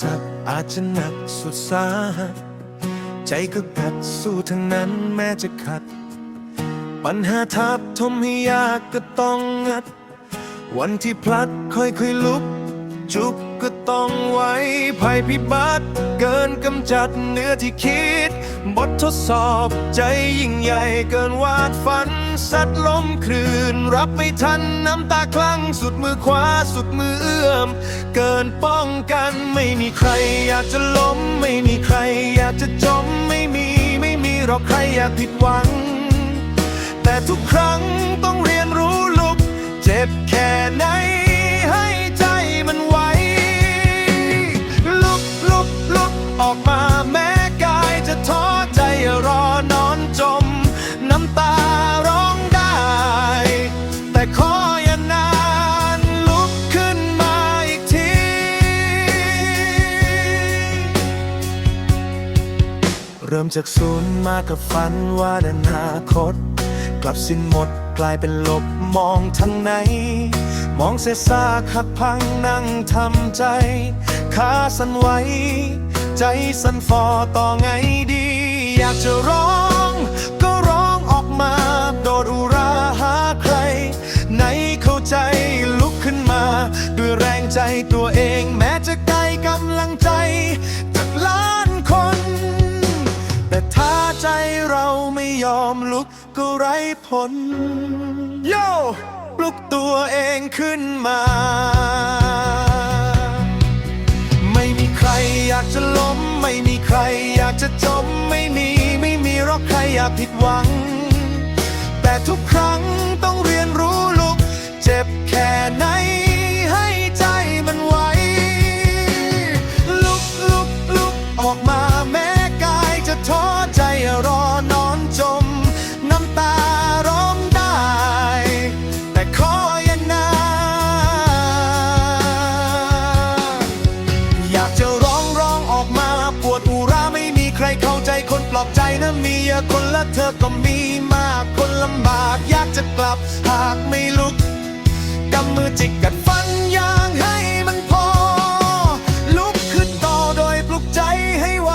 สักอาจจะหนักสุดสาหัสใจก็กัดสู้ทั้งนั้นแม้จะขัด ปัญหาทับทมให้ยากก็ต้องงัด วันที่พลัดค่อยๆลุก จุกก็ต้องไว้ภัยพิบัติ เกินกำจัดเนื้อที่คิด บททดสอบใจยิ่งใหญ่เกินวาดฝัน สัตว์ล้มคลื่น รับไม่ทันน้ำตาคลั่งสุดมือขวาสุดมือเอื้อม เกินป้องกันไม่มีใคร อยากจะล้ม ไม่มีใคร อยากจะจมไม่มีไม่มีหรอกใครอยากผิดหวัง แต่ทุกครั้งต้องเรียนรู้ลุก เจ็บแค่ไหน เริ่มจากศูนย์มากับฝันว่าอนาคต กลับสิ้นหมดกลายเป็นลบมองทั้งไหน มองเศษซากหักพังนั่งทำใจ ขาสั่นไหวใจสั่นฟอต่อไงดี อยากจะร้อง ก็ร้องออกมา โดดอุราหาใคร ไหนเข้าใจลุกขึ้นมา ด้วยแรงใจตัวเองแม้จะ ไม่ยอมลุกก็ไร้ผล โย่ปลุกตัวเองขึ้นมา ไม่มีใครอยากจะล้ม ไม่มีใครอยากจะจม ไม่มีไม่มีหรอกใครอยากผิดหวัง แต่ทุกครั้ง เธอก็มีมากคนลำบากอยากจะกลับหากไม่ลุกกำมือจิกกัดฟันยางให้มันพอ ลุกขึ้นต่อโดยปลุกใจให้ไหว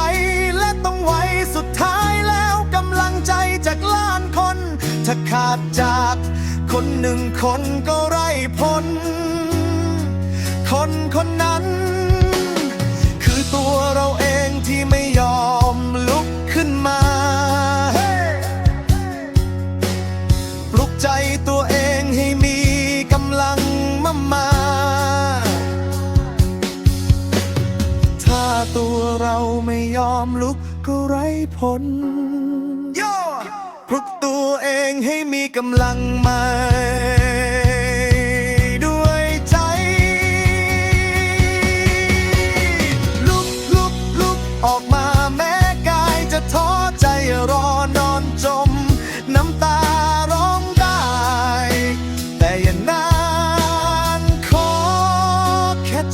และต้องไหวสุดท้ายแล้วกำลังใจจากล้านคนถ้าขาดจากคนหนึ่งคนก็ไร้ผลคนคนนั้น คือตัวเราเอง มามา ถ้าตัวเราไม่ยอมลุกก็ไร้ผลโย่ปลุกตัวเองให้มีกำลังใหม่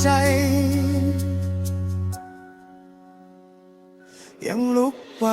ใจ ยังลุกไหว